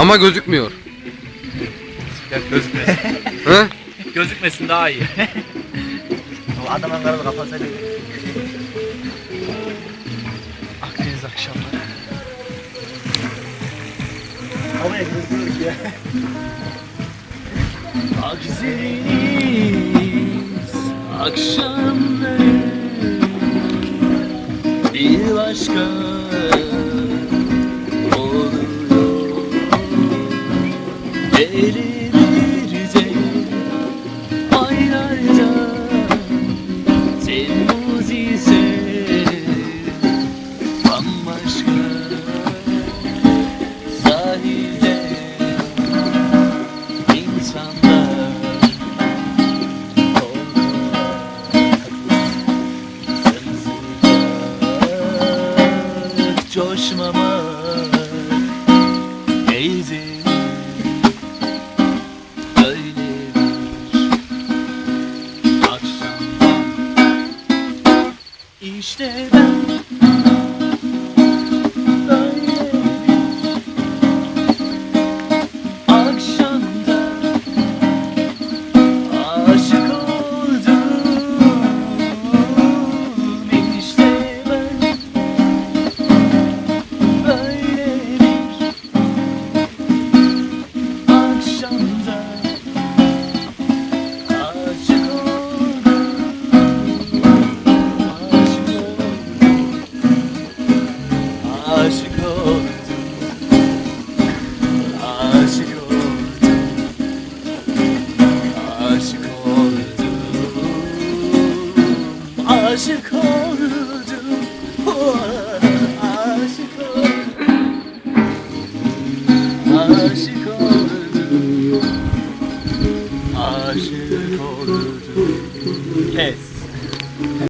Ama gözükmüyor. Ya gözükmesin. Hı? gözükmesin daha iyi. O adam Ankara'da kapatsaydı. Akdeniz akşamları. Havaya gidiyoruz ya. Akdeniz akşamları bir başka Elimizde aylarda Temmuz ise bambaşka Sahilde insanlar Sımsıcak coşmamak Neydi İşte ben aşık oldum. Aşık oldum. Aşık oldum. Aşık oldum. Kes